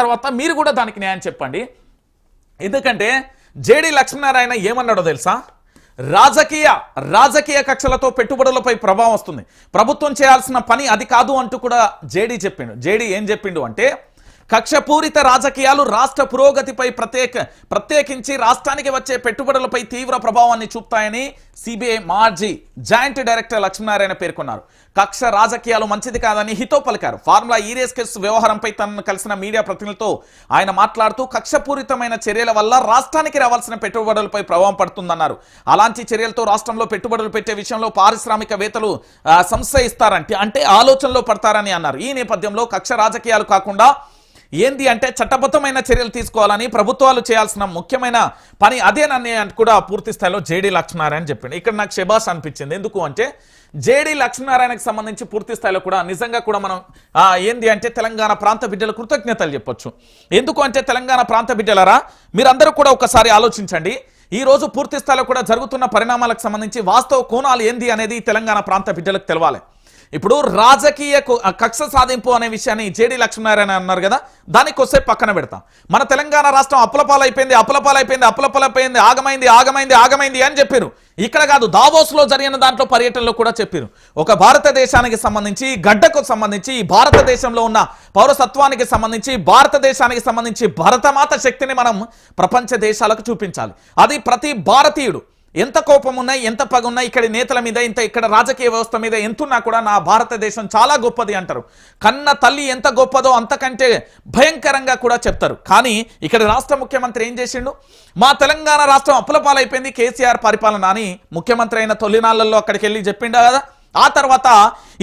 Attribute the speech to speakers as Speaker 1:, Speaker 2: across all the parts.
Speaker 1: తర్వాత మీరు కూడా దానికి న్యాయం చెప్పండి. ఎందుకంటే జేడి లక్ష్మీనారాయణ ఏమన్నాడో తెలుసా? రాజకీయ రాజకీయ కక్షలతో పెట్టుబడులపై ప్రభావం వస్తుంది. ప్రభుత్వం చేయాల్సిన పని అది కాదు అంటూ కూడా జేడీ చెప్పిండు. జేడీ ఏం చెప్పిండు అంటే కక్షపూరిత రాజకీయాలు రాష్ట్ర పురోగతిపై ప్రత్యేక ప్రత్యేకించి రాష్ట్రానికి వచ్చే పెట్టుబడులపై తీవ్ర ప్రభావాన్ని చూపుతాయని సిబిఐ మాజీ జాయింట్ డైరెక్టర్ లక్ష్మీనారాయణ పేర్కొన్నారు. కక్ష రాజకీయాలు మంచిది కాదని హితో పలికారు. ఫార్ములా ఈరేస్ కేసు వ్యవహారంపై తనను కలిసిన మీడియా ప్రతినిధులతో ఆయన మాట్లాడుతూ కక్షపూరితమైన చర్యల వల్ల రాష్ట్రానికి రావాల్సిన పెట్టుబడులపై ప్రభావం పడుతుందన్నారు. అలాంటి చర్యలతో రాష్ట్రంలో పెట్టుబడులు పెట్టే విషయంలో పారిశ్రామికవేత్తలు సంశయిస్తారంటే అంటే ఆలోచనలో పడతారని అన్నారు. ఈ నేపథ్యంలో కక్ష రాజకీయాలు కాకుండా ఏంది అంటే చట్టబద్ధమైన చర్యలు తీసుకోవాలని ప్రభుత్వాలు చేయాల్సిన ముఖ్యమైన పని అదేనని అని కూడా పూర్తి స్థాయిలో జేడీ లక్ష్మీనారాయణ చెప్పింది ఇక్కడ నాకు శబాస్ అనిపించింది. ఎందుకు అంటే జేడీ లక్ష్మీనారాయణకు సంబంధించి పూర్తి స్థాయిలో కూడా నిజంగా కూడా మనం ఏంది అంటే తెలంగాణ ప్రాంత బిడ్డల కృతజ్ఞతలు చెప్పొచ్చు. ఎందుకు అంటే తెలంగాణ ప్రాంత బిడ్డలరా మీరందరూ కూడా ఒకసారి ఆలోచించండి. ఈ రోజు పూర్తి స్థాయిలో కూడా జరుగుతున్న పరిణామాలకు సంబంధించి వాస్తవ కోణాలు ఏంది అనేది తెలంగాణ ప్రాంత బిడ్డలకు తెలవాలి. ఇప్పుడు రాజకీయ కక్ష సాధింపు అనే విషయాన్ని జేడి లక్ష్మీనారాయణ అన్నారు కదా దానికి వస్తే పక్కన పెడతాం. మన తెలంగాణ రాష్ట్రం అప్పులపాలైపోయింది అప్పులపాలైపోయింది అప్పులపాలైపోయింది ఆగమైంది ఆగమైంది ఆగమైంది అని చెప్పారు. ఇక్కడ కాదు దావోస్లో జరిగిన దాంట్లో పర్యటనలో కూడా చెప్పారు. ఒక భారతదేశానికి సంబంధించి గడ్డకు సంబంధించి భారతదేశంలో ఉన్న పౌరసత్వానికి సంబంధించి భారతదేశానికి సంబంధించి భరతమాత శక్తిని మనం ప్రపంచ దేశాలకు చూపించాలి. అది ప్రతి భారతీయుడు. ఎంత కోపం ఉన్నాయి ఎంత పగ ఉన్నాయి ఇక్కడ నేతల మీద ఇంత ఇక్కడ రాజకీయ వ్యవస్థ మీద ఎంతున్నా కూడా నా భారతదేశం చాలా గొప్పది అంటారు. కన్న తల్లి ఎంత గొప్పదో అంతకంటే భయంకరంగా కూడా చెప్తారు. కానీ ఇక్కడ రాష్ట్ర ముఖ్యమంత్రి ఏం చేసిండు? మా తెలంగాణ రాష్ట్రం అప్పులపాలైపోయింది కేసీఆర్ పరిపాలన అని ముఖ్యమంత్రి అయిన తొలినాళ్ళలో అక్కడికి వెళ్ళి చెప్పిండు కదా. ఆ తర్వాత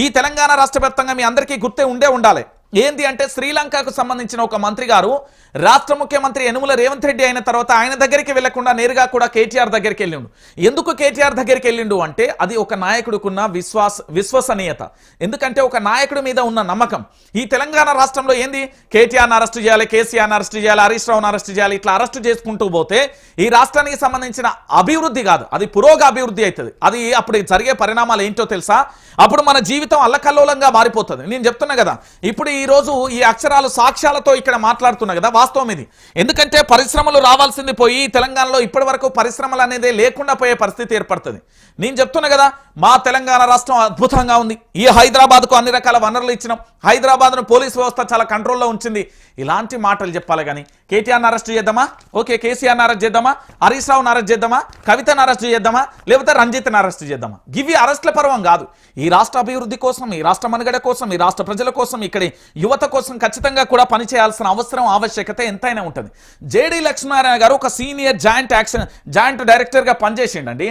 Speaker 1: ఈ తెలంగాణ రాష్ట్ర వ్యాప్తంగా మీ అందరికీ గుర్తే ఉండే ఉండాలి. ఏంది అంటే శ్రీలంకకు సంబంధించిన ఒక మంత్రి గారు రాష్ట్ర ముఖ్యమంత్రి యనుమల రేవంత్ రెడ్డి అయిన తర్వాత ఆయన దగ్గరికి వెళ్ళకుండా నేరుగా కూడా కేటీఆర్ దగ్గరికి వెళ్ళిండు. ఎందుకు కేటీఆర్ దగ్గరికి వెళ్ళిండు అంటే అది ఒక నాయకుడికున్న విశ్వాస విశ్వసనీయత. ఎందుకంటే ఒక నాయకుడి మీద ఉన్న నమ్మకం. ఈ తెలంగాణ రాష్ట్రంలో ఏంది? కేటీఆర్ని అరెస్ట్ చేయాలి కేసీఆర్ని అరెస్ట్ చేయాలి హరీష్ రావును అరెస్ట్ చేయాలి ఇట్లా అరెస్ట్ చేసుకుంటూ పోతే ఈ రాష్ట్రానికి సంబంధించిన అభివృద్ధి కాదు. అది పురోగ అభివృద్ధి అవుతుంది అది అప్పుడు జరిగే పరిణామాలు ఏంటో తెలుసా? అప్పుడు మన జీవితం అల్లకల్లోలంగా మారిపోతుంది. నేను చెప్తున్నా కదా ఇప్పుడు ఈ రోజు ఈ అక్షరాలు సాక్ష్యాలతో ఇక్కడ మాట్లాడుతున్నా కదా వాస్తవం ఇది. ఎందుకంటే పరిశ్రమలు రావాల్సింది పోయి తెలంగాణలో ఇప్పటి వరకు పరిశ్రమలు అనేది లేకుండా పోయే పరిస్థితి ఏర్పడుతుంది. నేను చెప్తున్నా కదా మా తెలంగాణ రాష్ట్రం అద్భుతంగా ఉంది. ఈ హైదరాబాద్కు అన్ని రకాల వనరులు ఇచ్చినాం. హైదరాబాద్ను పోలీస్ వ్యవస్థ చాలా కంట్రోల్లో ఉంచింది. ఇలాంటి మాటలు చెప్పాలి కానీ. కేటీఆర్ని అరెస్ట్ చేద్దామా? ఓకే కేసీఆర్ని అరెస్ట్ చేద్దామా? హరీష్ రావుని అరెస్ట్ చేద్దామా? కవితను అరెస్ట్ చేద్దామా? లేకపోతే రంజిత్ని అరెస్ట్ చేద్దామా? గివి అరెస్ట్ల పర్వం కాదు. ఈ రాష్ట్ర అభివృద్ధి కోసం ఈ రాష్ట్ర మనుగడ కోసం ఈ రాష్ట్ర ప్రజల కోసం ఇక్కడి యువత కోసం ఖచ్చితంగా కూడా పనిచేయాల్సిన అవసరం ఆవశ్యకత ఎంతైనా ఉంటుంది. జేడీ లక్ష్మీనారాయణ గారు ఒక సీనియర్ జాయింట్ యాక్షన్ జాయింట్ డైరెక్టర్గా పనిచేసిండండి.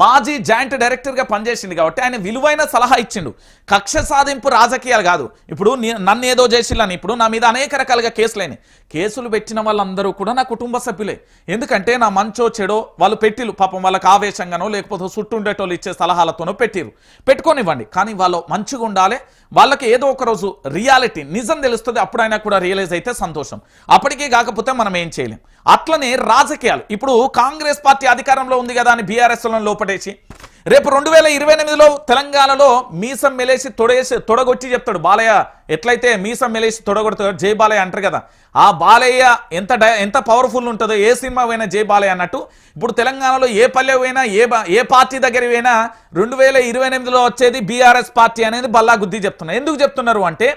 Speaker 1: మాజీ జాయింట్ డైరెక్టర్గా పనిచేసిండు కాబట్టి ఆయన విలువైన సలహా ఇచ్చిండు. కక్ష సాధింపు రాజకీయాలు కాదు. ఇప్పుడు నన్ను ఏదో చేసిల్లని. ఇప్పుడు నా మీద అనేక రకాలుగా కేసులైనాయి కేసులు పెట్టిన వాళ్ళందరూ కూడా నా కుటుంబ సభ్యులే. ఎందుకంటే నా మంచో చెడో వాళ్ళు పెట్టిరు పాపం వాళ్ళకి ఆవేశంగానో లేకపోతే చుట్టుండేటోళ్ళు ఇచ్చే సలహాలతోనో పెట్టిరు పెట్టుకోనివ్వండి. కానీ వాళ్ళు మంచిగా ఉండాలి. వాళ్ళకి ఏదో ఒక రోజు రియాలిటీ నిజం తెలుస్తుంది. అప్పుడైనా కూడా రియలైజ్ అయితే సంతోషం. అప్పటికీ కాకపోతే మనం ఏం చేయలేం. అట్లనే రాజకీయాలు. ఇప్పుడు కాంగ్రెస్ పార్టీ అధికారంలో ఉంది కదా అని బీఆర్ఎస్ లోపటేసి రేపు రెండు వేల ఇరవై ఎనిమిదిలో తెలంగాణలో మీసం మెలేసి తొడేసి తొడగొచ్చి చెప్తాడు. బాలయ్య ఎట్లయితే మీసం మెలేసి తొడగొడతాడు జై బాలయ్య అంటారు కదా. ఆ బాలయ్య ఎంత ఎంత పవర్ఫుల్ ఉంటుందో ఏ సినిమా పోయినా జై బాలయ్య అన్నట్టు. ఇప్పుడు తెలంగాణలో ఏ పల్లె పోయినా ఏ బా- ఏ పార్టీ దగ్గర పోయినా రెండు వేల ఇరవై ఎనిమిదిలో వచ్చేది బీఆర్ఎస్ పార్టీ అనేది బల్లా గుద్ది చెప్తున్నారు ఎందుకు చెప్తున్నారు అంటే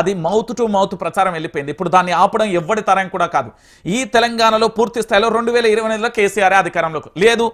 Speaker 1: అది మౌత్ టు మౌత్ ప్రచారం వెళ్ళిపోయింది. ఇప్పుడు దాన్ని ఆపడం ఎవ్వడి తరం కూడా కాదు. ఈ తెలంగాణలో పూర్తి స్థాయిలో రెండు వేల ఇరవై ఎనిమిదిలో కేసీఆర్ అధికారంలోకి లేదు.